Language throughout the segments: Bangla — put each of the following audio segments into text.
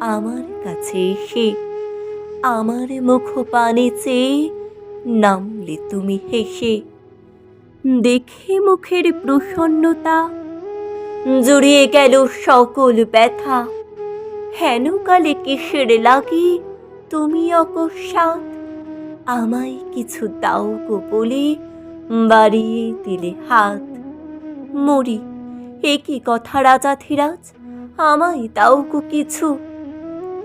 আমার কাছে এসে আমার মুখ পানে চেয়ে নামলে তুমি হেসে দেখে মুখের প্রসন্নতা জড়িয়ে গেল সকল ব্যথা। হেন কালে কিসের লাগে? তুমি অকস্মাৎ আমায় কিছু দাও গো বলে বাড়িয়ে দিলে হাত। মরি, এ কি কথা রাজা ধীরাজ? আমায় দাও গো কিছু।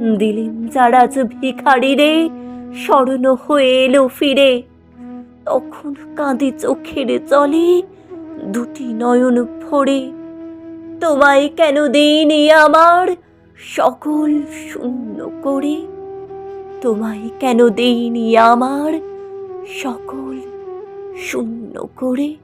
দিলেন যারা যে ভিখারি রে স্মরণ হয়ে এলো ফিরে। তখন কাঁদে চোখের চলে দুটি নয়ন ভরে। তোমায় কেন দিইনি আমার সকল শূন্য করে? তোমায় কেন দেইনি আমার সকল শূন্য করে?